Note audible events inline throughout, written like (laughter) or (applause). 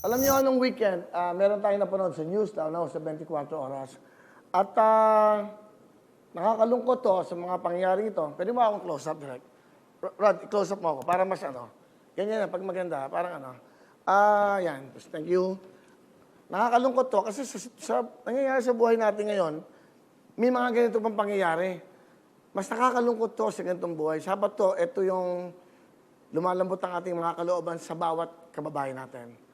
Alam niyo, anong weekend, ah, meron tayong napanood sa news daw, no, sa 24 oras. At ah, nakakalungkot to sa mga pangyayari ito. Pwede mo akong close up, direct? Rod, close up mo ako para mas ano. Ganyan na, pag maganda, parang ano. Ah, yan. Thank you. Nakakalungkot to kasi sa, sa nangyayari sa buhay natin ngayon, may mga ganito pang pangyayari. Mas nakakalungkot to sa ganitong buhay. Sabat to, ito yung lumalambot ang ating mga kalooban sa bawat kababayan natin.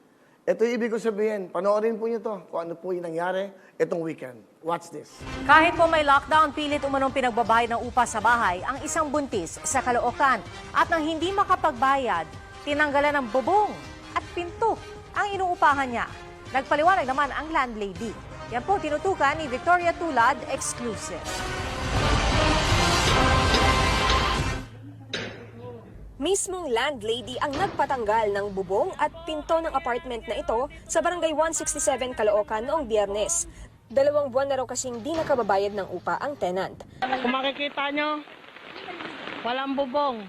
Ito yung ibig ko sabihin. Panoorin po niyo to kung ano po yung nangyari itong weekend. Watch this. Kahit po may lockdown, pilit umanong pinagbabayad ng upa sa bahay ang isang buntis sa Caloocan. At nang hindi makapagbayad, tinanggalan ng bubong at pinto ang inuupahan niya. Nagpaliwanag naman ang landlady. Yan po tinutukan ni Victoria Tulad, exclusive. Mismong landlady ang nagpatanggal ng bubong at pinto ng apartment na ito sa barangay 167 Caloocan noong biyernes. Dalawang buwan na raw kasing di nakababayad ng upa ang tenant. Kung makikita nyo, walang bubong.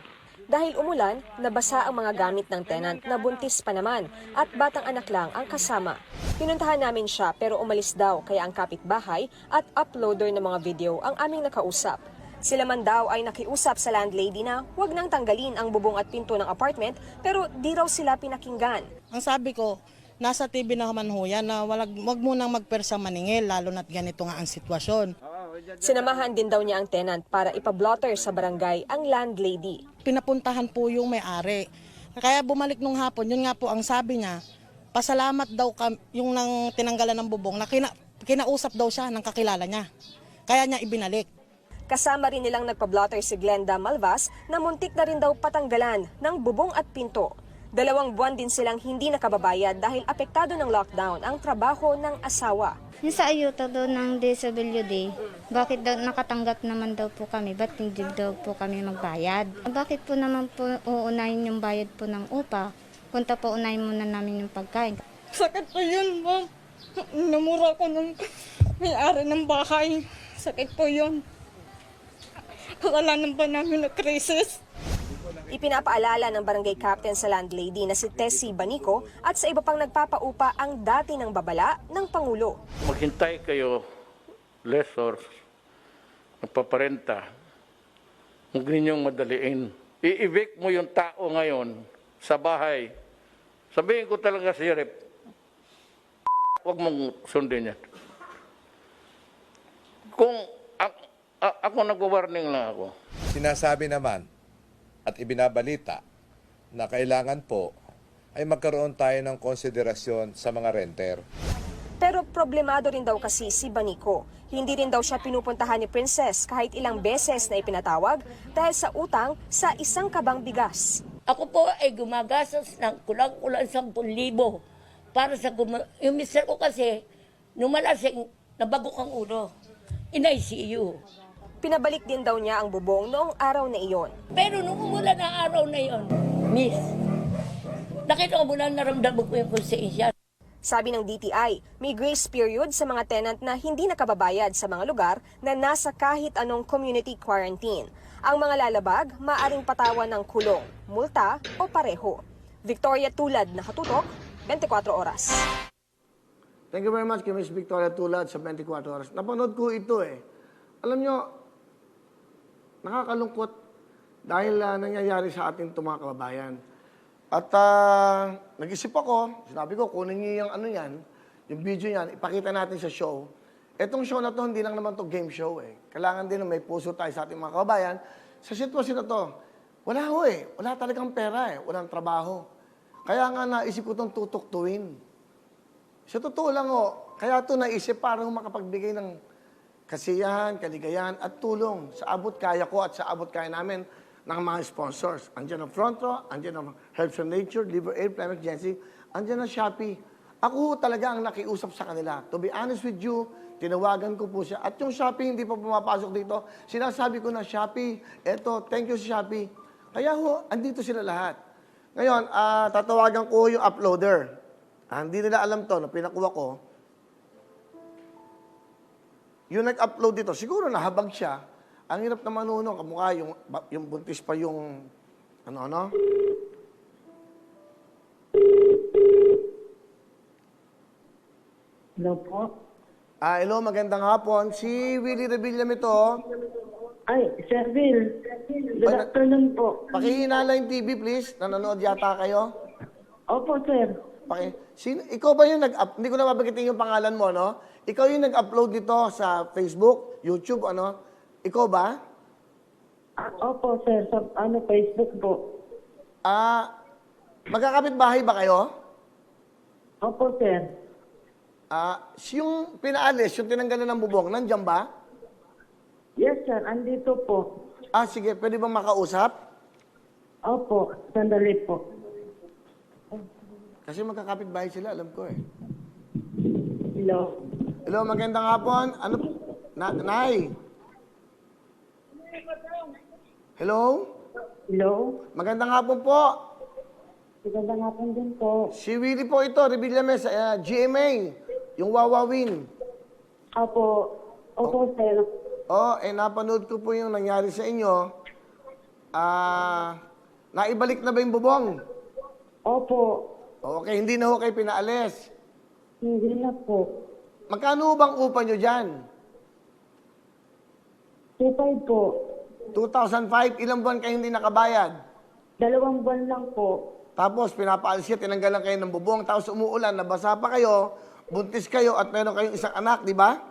Dahil umulan, nabasa ang mga gamit ng tenant na buntis pa naman at batang anak lang ang kasama. Pinuntahan namin siya pero umalis daw kaya ang kapitbahay at uploader ng mga video ang aming nakausap. Sila man daw ay nakiusap sa landlady na huwag nang tanggalin ang bubong at pinto ng apartment pero di raw sila pinakinggan. Ang sabi ko, nasa TV na naman ho yan na walag, wag mo nang magpersang maningil, lalo na't ganito nga ang sitwasyon. Sinamahan din daw niya ang tenant para ipablotter sa barangay ang landlady. Pinapuntahan po yung may-ari. Kaya bumalik nung hapon, yun nga po ang sabi niya, pasalamat daw kam, yung nang tinanggalan ng bubong na kina, kinausap daw siya ng kakilala niya. Kaya niya ibinalik. Kasama rin nilang nagpablotter si Glenda Malvas na muntik na rin daw patanggalan ng bubong at pinto. Dalawang buwan din silang hindi nakababayad dahil apektado ng lockdown ang trabaho ng asawa. Yung sa ayuta doon ng DSWD, bakit daw nakatanggap naman daw po kami? Ba't hindi daw po kami magbayad? Bakit po naman po uunahin yung bayad po ng upa? Punta po unahin muna namin yung pagkain. Sakit po yun, ma'am. Namura ko ng may-ari ng bahay. Sakit po yun. Kasalanan pa namin na krisis. Ipinapaalala ng barangay captain sa landlady na si Tessie Banico at sa iba pang nagpapaupa ang dati ng babala ng Pangulo. maghintay kayo, lessors, nagpaparenta, huwag ninyong madaliin. I-evict mo yung tao ngayon sa bahay. Sabihin ko talaga si Rep, huwag mong sundin yan. Kung a- ako nag-warning lang ako, Sinasabi naman at ibinabalita na kailangan po ay magkaroon tayo ng konsiderasyon sa mga renter. Pero problemado rin daw kasi si Banico. Hindi rin daw siya pinupuntahan ni Princess kahit ilang beses na ipinatawag dahil sa utang sa isang kabang bigas. Ako po ay gumagastos ng kulang-kulang 10,000 para sa guma- yung mister ko kasi nung malasing nabagok ang ulo. In-ICU. Pinabalik din daw niya ang bubong noong araw na iyon. Pero nung umulan ang araw na yon, miss, nakita ko muna naramdaman ko yung konsensya. Sabi ng DTI, may grace period sa mga tenant na hindi nakababayad sa mga lugar na nasa kahit anong community quarantine. Ang mga lalabag, maaring patawan ng kulong, multa o pareho. Victoria Tulad, nakatutok, 24 oras. Thank you very much kay Ms. Victoria Tulad sa 24 oras. Napanood ko ito eh. Alam nyo, nakakalungkot dahil ah, nangyayari sa ating itong mga kababayan. At ah, nag-isip ako, sinabi ko, kunin niyo yung ano yan, yung video yan, ipakita natin sa show. Etong show na to, hindi lang naman to game show eh. Kailangan din may puso tayo sa ating mga kababayan. Sa sitwasyon na to, wala ho eh. Wala talagang pera eh. Walang trabaho. Kaya nga naisip ko itong tutuktuin. Sa totoo lang ho, kaya ito naisip para ho makapagbigay ng kasiyahan, kaligayahan at tulong sa abot kaya ko at sa abot kaya namin ng mga sponsors. Andiyan ang Front Row, andiyan ang Herbs for Nature, Liver Aid, Climate Agency, andiyan ang Shopee. Ako talaga ang nakiusap sa kanila. To be honest with you, tinawagan ko po siya. At yung Shopee hindi pa pumapasok dito, sinasabi ko na Shopee, eto, thank you sa Shopee. Kaya ho, andito sila lahat. Ngayon, ah, tatawagan ko yung uploader. Ah, hindi nila alam to, na pinakuha ko. Yung nag-upload dito, siguro nahabag siya. Ang hirap naman nuno, kamukha yung, yung buntis pa yung, ano-ano? Hello po. Ah, hello, magandang hapon. Si Willie Revillame ito. Ay, Sir Bill. Good na- afternoon po. Pakihinala yung TV, please. Nanonood yata kayo. Opo, sir. Paki, sino, ikaw ba yung nag-up, hindi ko na mabagitin yung pangalan mo, no? Ikaw yung nag-upload dito sa Facebook, YouTube, ano? Ikaw ba? Opo, sir. Sa ano, Facebook po. Ah, magkakapit bahay ba kayo? Opo, sir. Ah, yung pinaalis, yung tinanggalan ng bubong, nandiyan ba? Yes, sir. Andito po. Ah, sige, pwede bang makausap? Opo. Sandali po. Kasi magkakapit bahay sila, alam ko eh. Hello. Hello, magandang hapon. Ano, na, Nay? Hello? Hello. Magandang hapon po. Magandang hapon din po. Si Willie po ito, Revillame sa ah, GMA, yung Wawawin. Opo. Opo, sir. Oh, eh napanood ko po yung nangyari sa inyo. Ah, naibalik na ba yung bubong? Opo. Okay, hindi na ho kayo pinaalis. Hindi na po. Magkano bang upa nyo dyan? 2.5 po. 2005, ilang buwan kayo hindi nakabayad? Dalawang buwan lang po. Tapos pinapaalis siya, tinanggalan kayo ng bubong, tapos umuulan, nabasa pa kayo, buntis kayo at meron kayong isang anak, di ba?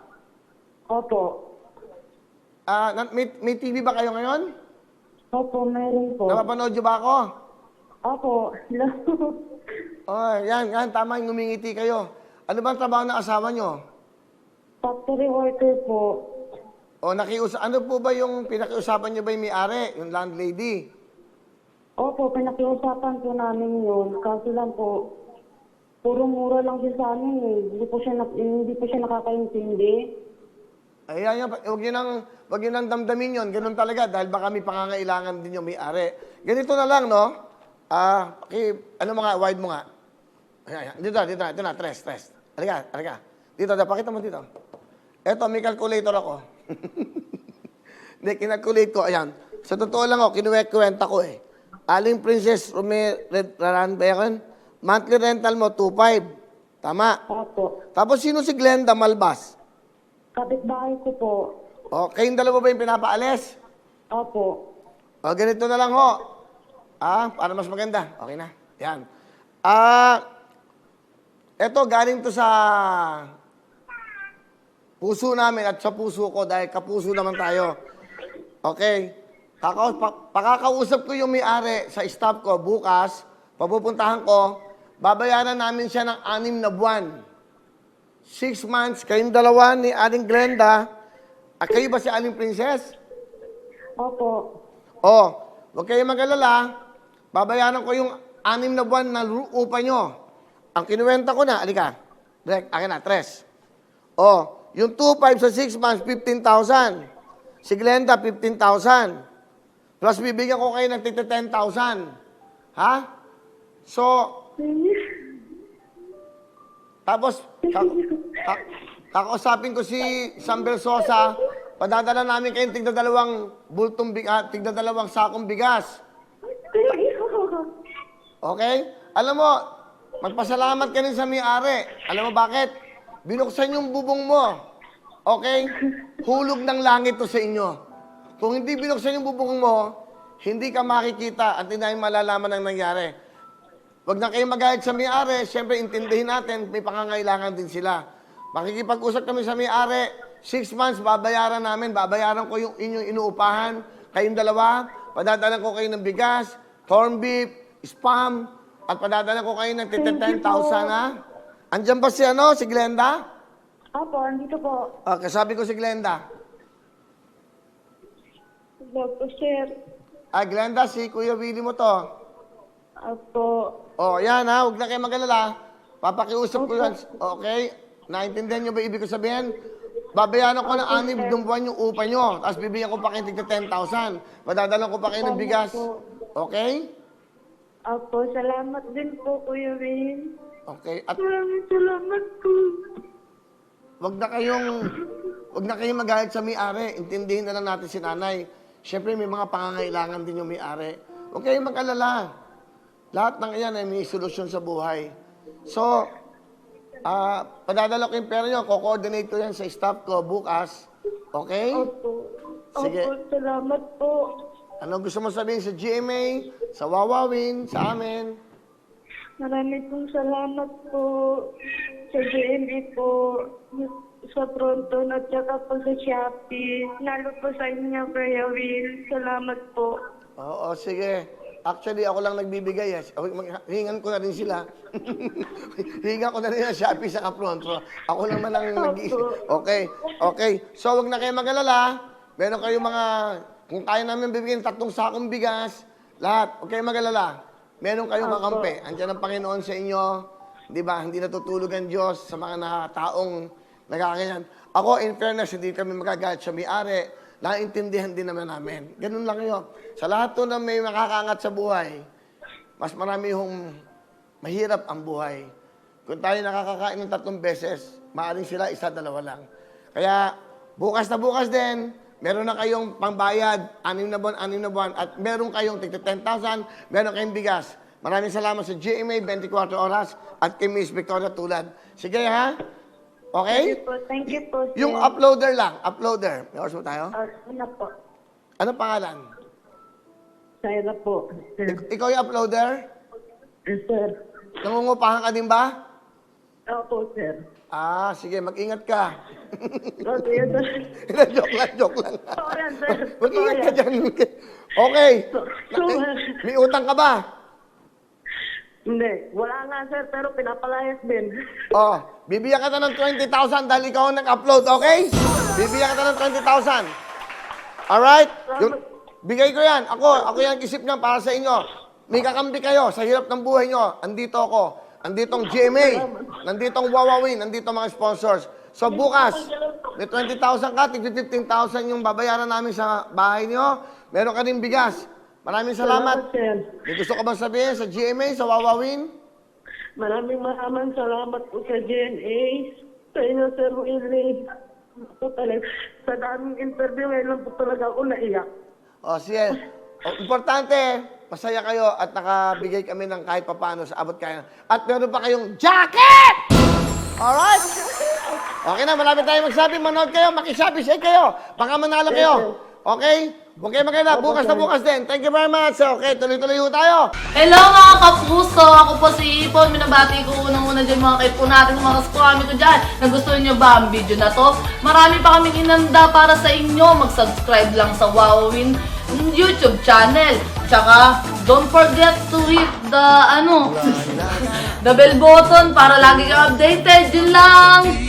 Opo. Ah, na- may, may TV ba kayo ngayon? Opo, meron po. Napapanood nyo ba ako? Opo. Hello. (laughs) Oh, yan, yan, tama yung ngumingiti kayo. Ano bang trabaho ng asawa nyo? Factory worker po. O nakiusap, ano po ba yung pinakiusapan nyo ba yung may-ari, yung landlady? Opo, pinakiusapan po namin yun. Kaso lang po, puro mura lang siya sa amin eh. Hindi po siya, hindi po siya nakakaintindi. Ayan yan, huwag nyo nang, huwag nyo nang damdamin yun, ganun talaga, dahil baka may pangangailangan din yung may-ari. Ganito na lang, no? Ah, okay, ano mga, wide mo nga. Dito, dito, dito na, tres, tres. Halika, halika. Dito, dito, pakita mo dito. Eto, may calculator ako. (laughs) Hindi, kinalculate ko, ayan. Sa totoo lang ako, kinuwek-kwenta ko eh. Aling Princess Raran ba yan? Monthly rental mo, 2.5. Tama. Opo. Tapos sino si Glenda Malbas? Kapitbahay ko po. O, kayong dalawa ba yung pinapaalis? Opo. O, ganito na lang ho. Ah, para mas maganda. Okay na. Yan. Ah, eto, galing to sa puso namin at sa puso ko dahil kapuso naman tayo. Okay. Kaka- pa- pakakausap ko yung may-ari sa staff ko bukas, papupuntahan ko, babayaran namin siya ng anim na buwan. Six months, kayong dalawa ni Aling Glenda, at kayo ba si Aling Princess? Opo. Oh, huwag kayong mag-alala. Babayaran ko yung anim na buwan na upa nyo. Ang kinuwenta ko na, alika. Direct, akin na, tres. Oh, yung 2.5 sa 6 months, 15,000. Si Glenda, 15,000. Plus, bibigyan ko kayo ng tita 10,000. Ha? So, tapos, ka- ka- kakausapin ko si Sambel Sosa, padadala namin kayong tigda dalawang bultong bigas, tigda dalawang sakong bigas. Okay? Alam mo, magpasalamat ka rin sa may-ari. Alam mo bakit? Binuksan yung bubong mo. Okay? Hulog ng langit to sa inyo. Kung hindi binuksan yung bubong mo, hindi ka makikita at hindi namin malalaman ang nangyari. Huwag na kayong magalit sa may-ari. Siyempre, intindihin natin, may pangangailangan din sila. Makikipag-usap kami sa may-ari. Six months, babayaran namin. Babayaran ko yung inyong inuupahan. Kayong dalawa, padadalan ko kayo ng bigas, corn beef, spam, at padadalan ko kayo ng 10,000 ha. Andyan ba si ano, si Glenda? Opo, andito po. Okay, sabi ko si Glenda. Hello po, sir. Ah, Glenda, si Kuya Willie mo to. Opo. Oh, yan ha, huwag na kayo mag-alala. Papakiusap ko yan. Okay? Naintindihan nyo ba ibig ko sabihin? Babayaran ko ng anib ng buwan yung upa nyo. Tapos bibigyan ko pa kayo tigta 10,000. Padadalan ko pa kayo ng bigas. Okay? Opo, salamat din po, Kuya Win. Okay. At Maraming salamat po. wag na kayong wag na kayong magalit sa may-ari. Intindihin na lang natin si nanay. Siyempre, may mga pangangailangan din yung may-ari. Huwag kayong mag-alala. Lahat ng iyan ay may solusyon sa buhay. So, Ah, padadala ko yung pera nyo. Ko-coordinate ko yan sa staff ko bukas. Okay? Opo. Sige. Opo, salamat po. Ano gusto mo sabihin sa GMA, sa Wawawin, sa amin? Marami pong salamat po sa GMA po, sa Pronto at saka po sa Shopee. Lalo po sa inyo, Kuya Will. Salamat po. Oo, sige. Actually, ako lang nagbibigay. Eh. Ako- mag- Hingan ko na rin sila. (laughs) Hingan ko na rin ang Shopee sa Kapronto. Ako lang man lang nag (laughs) Okay, okay. So, wag na kayo mag-alala. Meron kayong mga, kung kaya namin bibigyan tatlong sakong bigas, lahat, huwag kayong mag-alala. Meron kayong kakampi. Andiyan ang Panginoon sa inyo. Di ba? Hindi natutulog ang Diyos sa mga na, taong nagaganyan. Ako, in fairness, hindi kami magagalit sa may-ari. Naintindihan din naman namin. Ganun lang yun. Sa lahat to na may makakaangat sa buhay, mas marami yung mahirap ang buhay. Kung tayo nakakakain ng tatlong beses, maaaring sila isa, dalawa lang. Kaya bukas na bukas din, meron na kayong pangbayad, anim na buwan, anim na buwan, at meron kayong tigta 10,000, meron kayong bigas. Maraming salamat sa GMA 24 Oras at kay Miss Victoria Tulad. Sige ha? Okay? Thank you po. Thank you po, sir. Yung uploader lang, uploader. May oras mo tayo? Ah, ano po? Ano pangalan? Sarah po. Sir. Ik- ikaw yung uploader? Sir. Nangungupahan ka din ba? Opo, sir. Ah, sige, mag-ingat ka. Okay, sir. (laughs) joke lang, joke lang. Yan, sir. (laughs) Mag-ingat ka dyan. Okay. So- May utang ka ba? Hindi. Wala nga, sir, pero pinapalayas din. (laughs) Oh, bibigyan ka na ng 20,000 dahil ikaw ang nag-upload, okay? Bibigyan ka na ng 20,000. Alright? Yung, bigay ko yan. Ako, ako yan isip niyan para sa inyo. May kakampi kayo sa hirap ng buhay nyo. Andito ako. Andito ang GMA. Nandito ang Wawawin. Nandito mga sponsors. So bukas, may 20,000 ka, tig 15,000 yung babayaran namin sa bahay nyo. Meron ka din bigas. Maraming salamat. sir. May gusto ka bang sabihin sa GMA, sa Wawawin? Maraming maraming salamat po sa GNA. Sa inyo, Sir Willie. Talaga, sa daming interview, ngayon lang po talaga ako naiyak. O, sige. O, importante, masaya kayo at nakabigay kami ng kahit papano sa abot kaya. At meron pa kayong jacket! Alright? Okay na, malapit tayo magsabi. Manood kayo, makisabi share kayo. Baka manalo kayo. Okay? Huwag kayo magkala. Bukas na bukas din. Thank you very much. Okay, tuloy-tuloy ho tayo. Hello mga kapuso! Ako po si Ipon. Minabati ko unang-una dyan mga kaipo natin, mga kaskwami ko dyan. Nagustuhan nyo ba ang video na to? Marami pa kaming inanda para sa inyo. Mag-subscribe lang sa Wowin YouTube channel. Tsaka, don't forget to hit the, ano, (laughs) the bell button para lagi kang updated. Yun lang!